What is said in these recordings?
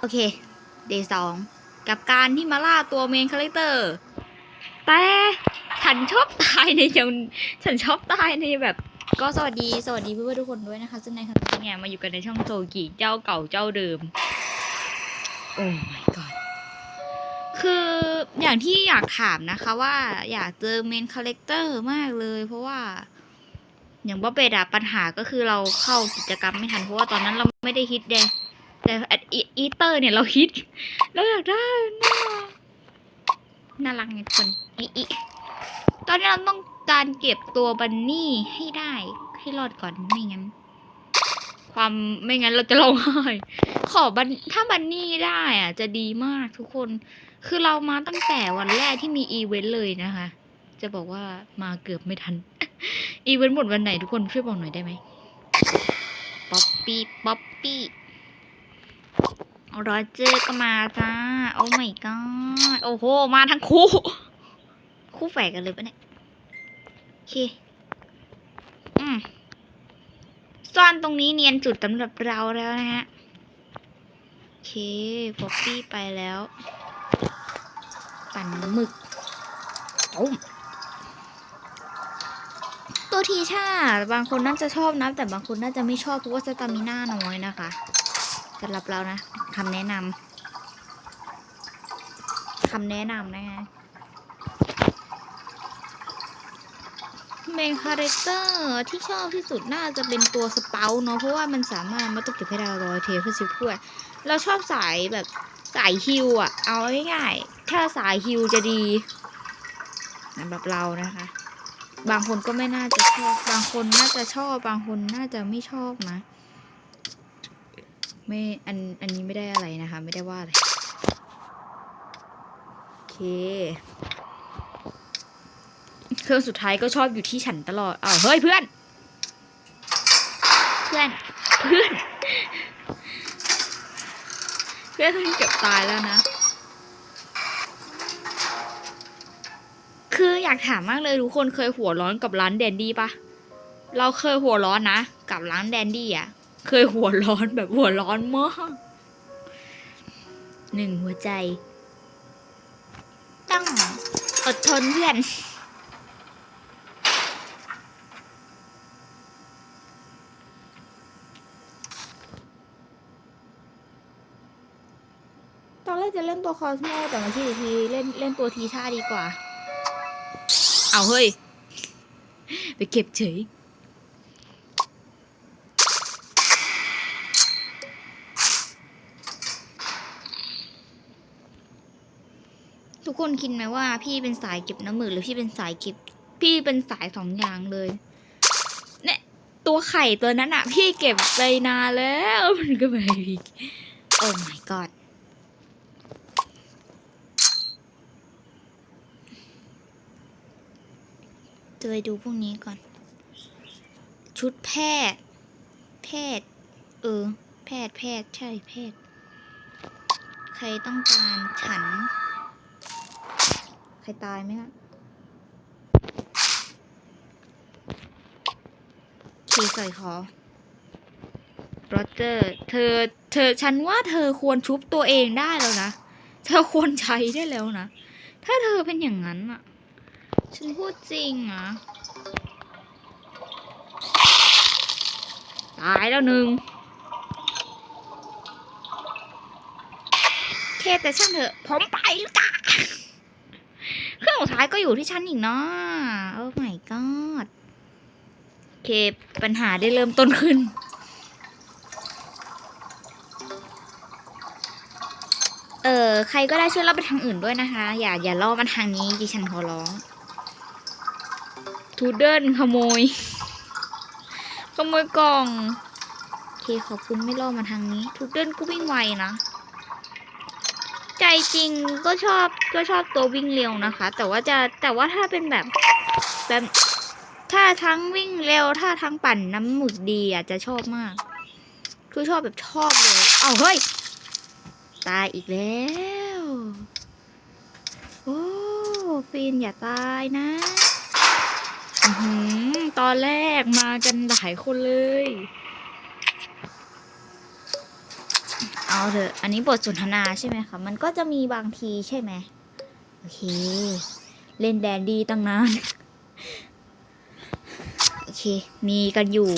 โอเค เดย์สองกับการที่มาล่าตัวเมนคาแรคเตอร์ แต่ฉันชอบตายในยังฉันชอบตายในแบบ ก็สวัสดีสวัสดีเพื่อนๆทุกคนด้วยนะคะ ซึ่งในครั้งนี้เนี่ยมาอยู่กันในช่องโซกิเจ้าเก่าเจ้าเดิม โอ้ my god คืออย่างที่อยากถามนะคะว่าอยากเจอเมนคาแรคเตอร์มากเลย เพราะว่า อย่างบ๊อบเบดอะปัญหาก็คือเราเข้ากิจกรรมไม่ทันเพราะว่าตอนนั้นเราไม่ได้ฮิตเดย แต่อีอีเตอร์เนี่ยเราฮิตเราอยากได้น่าน่ารักไงทุกคนอีอีตอนนี้เราต้องการเก็บตัวบันนี่ให้ได้ให้รอดก่อนไม่งั้น ความไม่งั้นเราจะร้องไห้ขอบันถ้าบันนี่ได้อะจะดีมากทุกคน คือเรามาตั้งแต่วันแรกที่มีอีเวนต์เลยนะคะ จะบอกว่ามาเกือบไม่ทัน อีเวนต์หมดวันไหนทุกคนช่วยบอกหน่อยได้ไหมป๊อปปี้ป๊อปปี้ รอเจอร์ก็มาจ้า โอ้ my god โอ้โห มาทั้งคู่ คู่แฝดกันเลยปะเนี่ยโอเค อืม ซ่อนตรงนี้เนียนจุดสำหรับเราแล้วนะฮะโอเคป๊อปปี้ไปแล้ว ปั่นหมึกตุ้มตัวทีช่าบางคนน่าจะชอบนะ แต่บางคนน่าจะไม่ชอบเพราะว่าสตามิน่าน้อยนะคะสำหรับเรานะ คำแนะนำคำแนะนำนะฮะเมนคาแรคเตอร์ที่ชอบที่สุดน่าจะเป็นตัวสเปาเนาะเพราะว่ามันสามารถมาตกเก็บให้เราร้อยเทเพื่อซิลถ้วยเราชอบสายแบบสายฮิวอะเอาง่ายๆถ้าสายฮิวจะดีสำหรับเรานะคะ บางคนก็ไม่น่าจะชอบบางคนน่าจะชอบบางคนน่าจะไม่ชอบนะ ไม่อันอันนี้ไม่ได้อะไรนะคะ ไม่ได้ว่าอะไรโอเคเครื่องสุดท้ายก็ชอบอยู่ที่ฉันตลอดอ้าวเฮ้ยเพื่อน เพื่อน เพื่อน เพื่อนเกือบตายแล้วนะ คืออยากถามมากเลยทุกคนเคยหัวร้อนกับร้านแดนดี้ปะเราเคยหัวร้อนนะ กับร้านแดนดี้อะ เคยหัวร้อนแบบหัวร้อนมากหนึ่งหัวใจ ต้องอดทนเพื่อน ตอนแรกจะเล่นตัวคอสโมแต่มาคิดอีกทีเล่นเล่นตัวทีท่าดีกว่า เอาเฮ้ย ไปเก็บเฉย ทุกคนคิดไหมว่า พี่เป็นสายเก็บน้ำมือหรือพี่เป็นสายเก็บ พี่เป็นสายสองอย่างเลย เนี่ย ตัวไข่ตัวนั้นอะพี่เก็บไปนานแล้วมันก็ไม่โอ้ my god จะไปดูพวกนี้ก่อน ชุดแพทย์ แพทย์ เออ แพทย์แพทย์ใช่แพทย์ ใครต้องการฉัน รตายไหมล่ะขี่ใส่คอโรเจอร์ เธอ เธอ ฉันว่าเธอควรชุบตัวเองได้แล้วนะ เธอควรใช้ได้แล้วนะ ถ้าเธอเป็นอย่างนั้นอะฉันพูดจริงอะตายแล้วหนึ่งเคแต่ช่างเถอะ ผมไปแล้วจ้ะ เครื่องสุดท้ายก็อยู่ที่ฉันอีกเนาะโอ้ my god โอเค ปัญหาได้เริ่มต้นขึ้น เออใครก็ได้ช่วยเล่าไปทางอื่นด้วยนะคะ อย่าอย่าล่อมาทางนี้ดิฉันขอร้อง ทูเดิลขโมย ขโมยกล่อง โอเคขอบคุณไม่ล่อมาทางนี้ ทูเดิลก็วิ่งไวนะ ใจจริงก็ชอบก็ชอบตัววิ่งเร็วนะคะ แต่ว่าจะแต่ว่าถ้าเป็นแบบแบบถ้าทั้งวิ่งเร็ว ถ้าทั้งปั่นน้ำหมึกดีอะจะชอบมาก คือชอบแบบชอบเลยเอาเฮ้ย ตายอีกแล้ว โอ้ฟินอย่าตายนะอือตอนแรกมากันหลายคนเลย เอาเถอะอันนี้บทสนทนาใช่ไหมคะ มันก็จะมีบางทีใช่ไหมโอเค เล่นแดนดีตั้งนาน โอเค มีกันอยู่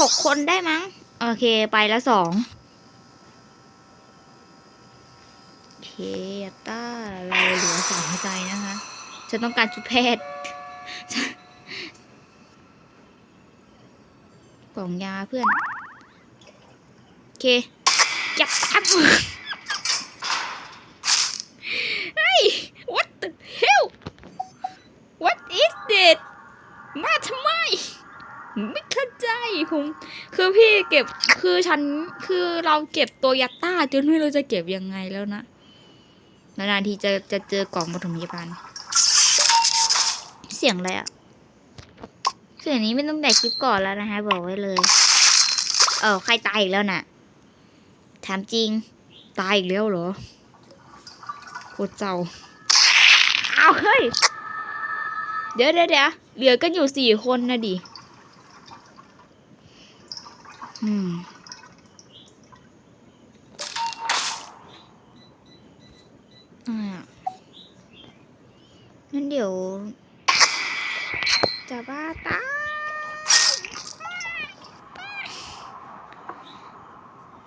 หกคนได้มั้ง โอเค ไปล้วสองโอเคยัตต้าเราเหลือสองใจนะคะ ฉันต้องการชุดแพทย์กล่องยาเพื่อน โอเค จับจับมือเฮ้ย what the hell what is this มาทำไม ไม่เข้าใจผมคือพี่เก็บคือฉันคือเราเก็บตัวยัตต้าจนไม่รู้จะเก็บยังไงแล้วนะนานๆทีจะจะเจอกล่องปฐมพยาบาลเสียงอะไรอะเสียงนี้ไม่ต้องแต่คลิปก่อนแล้วนะคะบอกไว้เลย เออใครตายอีกแล้วน่ะ ถามจริง ตายอีกแล้วเหรอโคตรเจ้าเอาเฮ้ย เดี๋ยวเดี๋ยวเดี๋ยวเหลือกันอยู่สี่คนนะดิอืมอ่างั้นเดี๋ยวจะบ้าตาย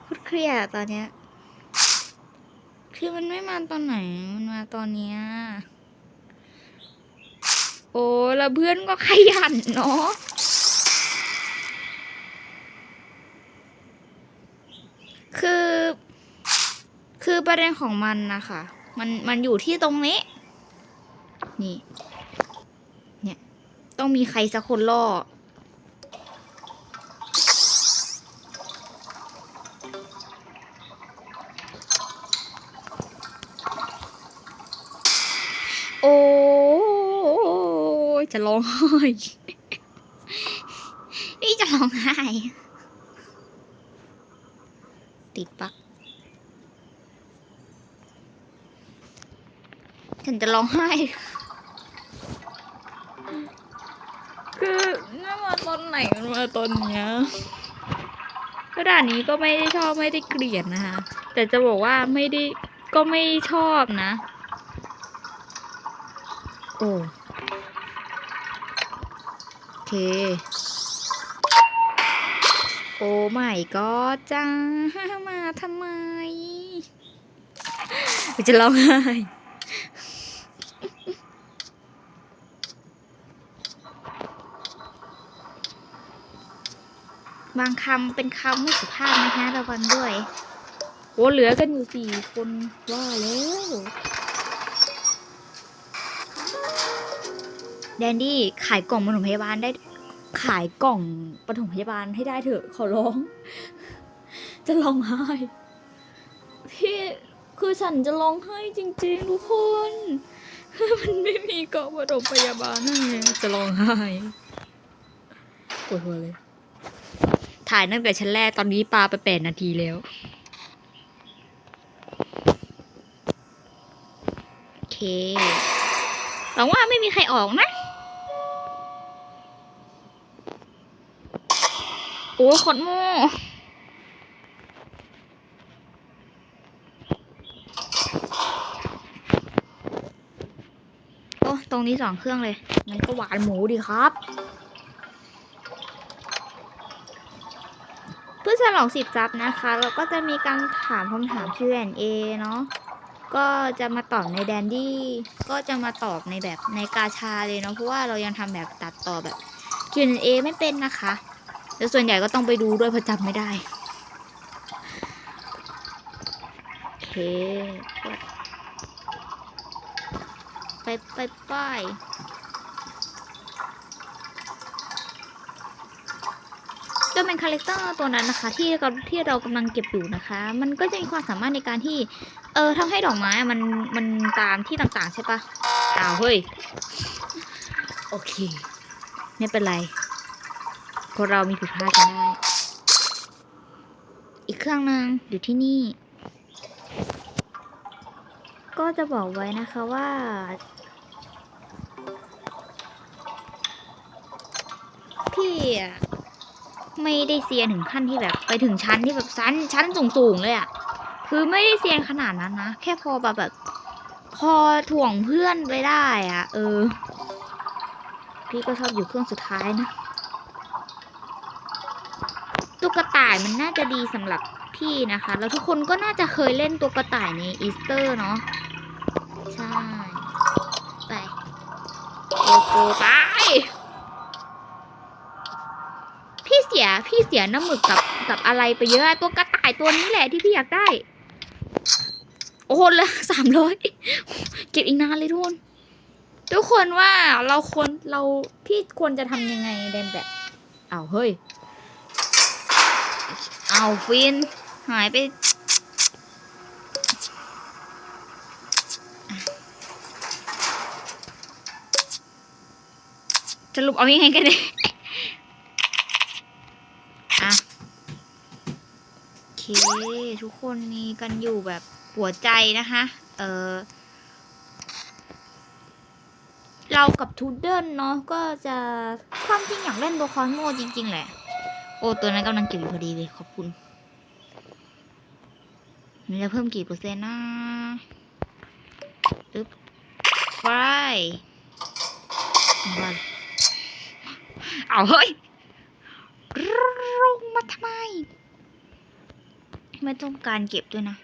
พูด เครียดตอนเนี้ย คือมันไม่มาตอนไหน มันมาตอนเนี้ย โอ้แล้วเพื่อนก็ขยันเนาะคือ คือประเด็นของมันนะคะ มัน มันอยู่ที่ตรงนี้ นี่ เนี่ย ต้องมีใครสักคนล่อ โอ้ย จะร้องไห้นี่จะร้องไห้ ติดปลักฉันจะร้องไห้ คือไม่มาตอนไหนมันมาตอนเนี้ยกระดาษนี้ก็ไม่ได้ชอบไม่ได้เกลียดนะคะ แต่จะบอกว่าไม่ได้ก็ไม่ชอบนะ โอ้โอ เค โอ้ไม่ก็จ้ามาทำไมจะร้องไห้บางคำเป็นคำไม่สุภาพนะคะระวังด้วย โอ้เหลือกันอยู่สี่คนว่าแล้ว แดนดี้ขายกล่องปฐมพยาบาลได้ ขายกล่องปฐมพยาบาลให้ได้เถอะ ขอร้อง จะร้องไห้พี่คือฉันจะร้องไห้จริง ๆ ทุกคน มันไม่มีกล่องปฐมพยาบาลนั่นไงจะร้องไห้ปวดหัวเลย ถ่ายตั้งแต่ชั้นแรกตอนนี้ปาไปแปดนาทีแล้วโอเคหวังว่าไม่มีใครออกนะ โอ้ยขดโม่โอ้ตรงนี้สองเครื่องเลยงั้นก็หวานหมูดีครับ เพื่อฉลองสิบซับนะคะ เราก็จะมีการถามคำถาม Q&A เนาะก็จะมาตอบในแดนดี้ ก็จะมาตอบในแบบในกาชาเลยเนาะเพราะว่าเรายังทำแบบตัดต่อแบบ Q&A ไม่เป็นนะคะ แล้วส่วนใหญ่ก็ต้องไปดูด้วยเพราะจำไม่ได้ โอเค ไปไปไปก็เป็นคาแรคเตอร์ตัวนั้นนะคะ ที่เราที่เรากำลังเก็บอยู่นะคะ มันก็จะมีความสามารถในการที่ เออทำให้ดอกไม้มันมันตามที่ต่างๆใช่ปะอ้าวเฮ้ย โอเค ไม่เป็นไร คนเรามีผิดพลาดกันได้ อีกเครื่องหนึงอยู่ที่นี่ ก็จะบอกไว้นะคะว่าพี่อะไม่ได้เซียนถึงขั้นที่แบบไปถึงชั้นที่แบบชั้นชั้นสูงๆเลยอะคือไม่ได้เซียนขนาดนั้นนะ แค่พอแบบแบบพอถ่วงเพื่อนไปได้อะเออ พี่ก็ชอบอยู่เครื่องสุดท้ายนะ ตุ๊กตายมันน่าจะดีสำหรับพี่นะคะ แล้วทุกคนก็น่าจะเคยเล่นตุ๊กระต่ายในอีสเตอร์เนาะใช่ไปโกโกไปพี่เสียพี่เสียน้ำหมึกกับกับอะไรไปเยอะตัวกระต่ายตัวนี้แหละที่พี่อยากได้ โอ้โหเลยสามร้อยเก็บอีกนานเลยทุกคนทุกคนว่าเราควรเราพี่ควรจะทำยังไงเดนแบบเอาวเฮ้ย เอาฟิน หายไป สรุปเอายังไงกันเนี่ยอะโอเค ทุกคนมีกันอยู่แบบหัวใจนะคะ เออเรากับทูเดิลเนาะก็จะความจริงอยากเล่นตัวคอนโมจริง ๆ แหละ โอ้ตัวนั้นกำลังเก็บอยู่พอดีเลยขอบคุณมันจะเพิ่มกี่เปอร์เซ็นต์นะตึ๊บไฟเอาเฮ้ยลงมาทำไม ไม่ต้องการเก็บด้วยนะ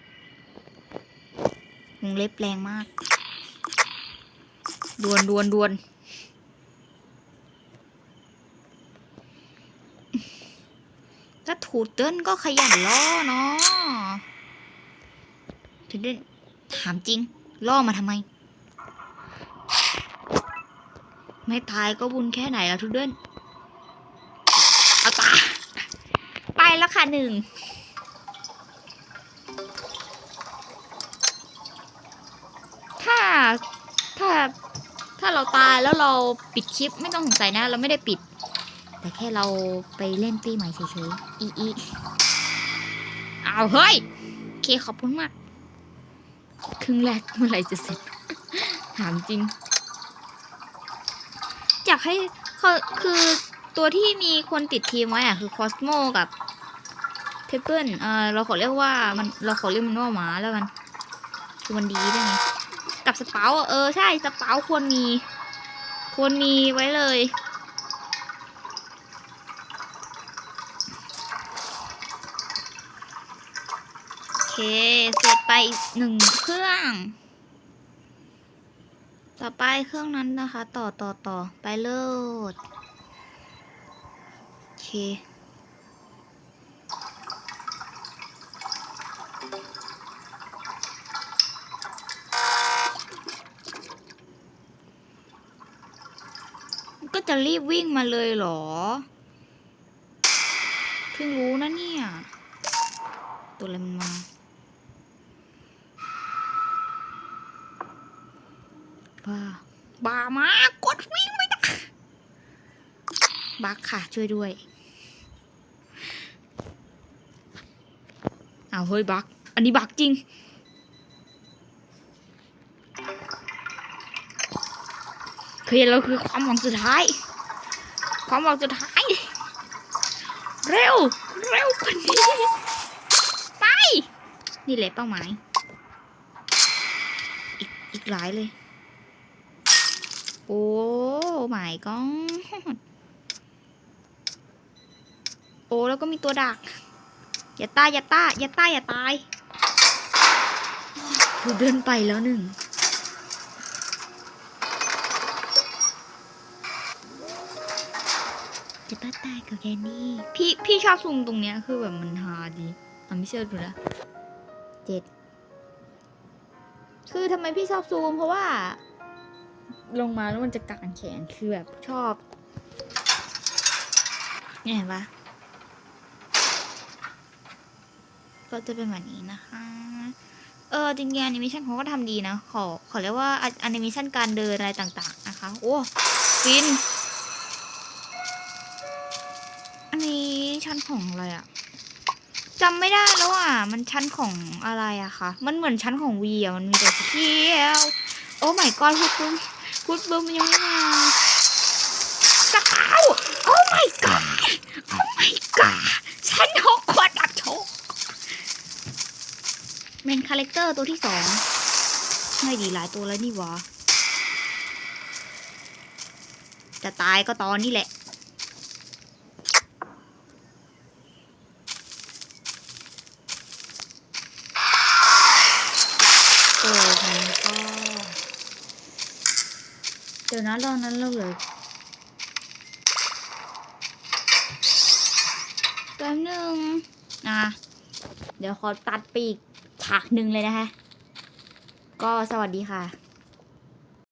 วงเล็บแรงมาก ดวนดวนดวน ถ้าถูดเดินก็ขยันล่อเนาะถูดเดินถามจริง ล่อมาทำไม ไม่ตายก็บุญแค่ไหนล้วทุดเดินเอาตาไปแล้วค่ะหนึ่งถ้าถ้าถ้าเราตายแล้วเราปิดคลิปไม่ต้องสงสัยนะ เราไม่ได้ปิด แต่แค่เราไปเล่นปีใหม่เฉยๆ อีอีเอาวเฮ้ย โอเคขอบคุณมาก ครึ่งแรกเมื่อไหร่จะเสร็จ ถามจริง อยากให้เขาคือตัวที่มีคนติดทีมไว้อะคือคอสโมกับเพเปิลเออเราขอเรียกว่ามันเราขอเรียกมันว่าหมาแล้วกันคือมันดีด้วยไงกับสเปาเออใช่สเปาควรมีควรมีไว้เลย เค เสร็จไปอีกหนึ่งเครื่อง ต่อไปเครื่องนั้นนะคะ ต่อต่อต่อไปโลดโอเคก็จะรีบวิ่งมาเลยเหรอ เพิ่งรู้นะเนี่ย ตัวอะไรมันมา บ้าบ้ามากกดวิ่งไม่ได้บักค่ะช่วยด้วย เอาเฮ้ยบัก อันนี้บักจริง เคือเราคือความหวังสุดท้าย ความหวังสุดท้าย เร็ว เร็วกว่านี้ ไป นี่แหละเป้าหมาย อีกอีกหลายเลย โอ้หมายก็โอ้แล้วก็มีตัวดัก อย่าตายอย่าตายอย่าตายอย่าตายคือเดินไปแล้วหนึ่งจะป้าตายกับแกนี่พี่พี่ชอบซูมตรงเนี้ยคือแบบมันฮาดีอะไม่เชื่อดูนะเจ็ดคือทำไมพี่ชอบซูมเพราะว่า ลงมาแล้วมันจะกางแขนคือแบบชอบเนี่ยเห็นปะก็จะเป็นแบบนี้นะคะ เออจริงๆแอนิเมชันเขาก็ทำดีนะ ขอขอเรียกว่าแอนิเมชันการเดินอะไรต่าง ๆ นะคะ โอ้ฟิน อันนี้ชั้นของอะไรอะจำไม่ได้แล้วอะ มันชั้นของอะไรอะคะ มันเหมือนชั้นของวีอะมันมีแต่สีเขียว โอ้ my god พูดบึ้ม พูดบึ้มยังไม่มาสกาวโอ้ my god โอ้ my god ฉันหกขวดดับโชกเมนคาแรคเตอร์ตัวที่สองไม่ดีหลายตัวแล้วนี่หวะจะตายก็ตอนนี้แหละ โอ้มันก็เดี๋ยวนะ รอบนั้นเราเหลือแป๊บหนึ่งอะเดี๋ยวขอตัดปีกฉากหนึ่งเลยนะคะ ก็สวัสดีค่ะ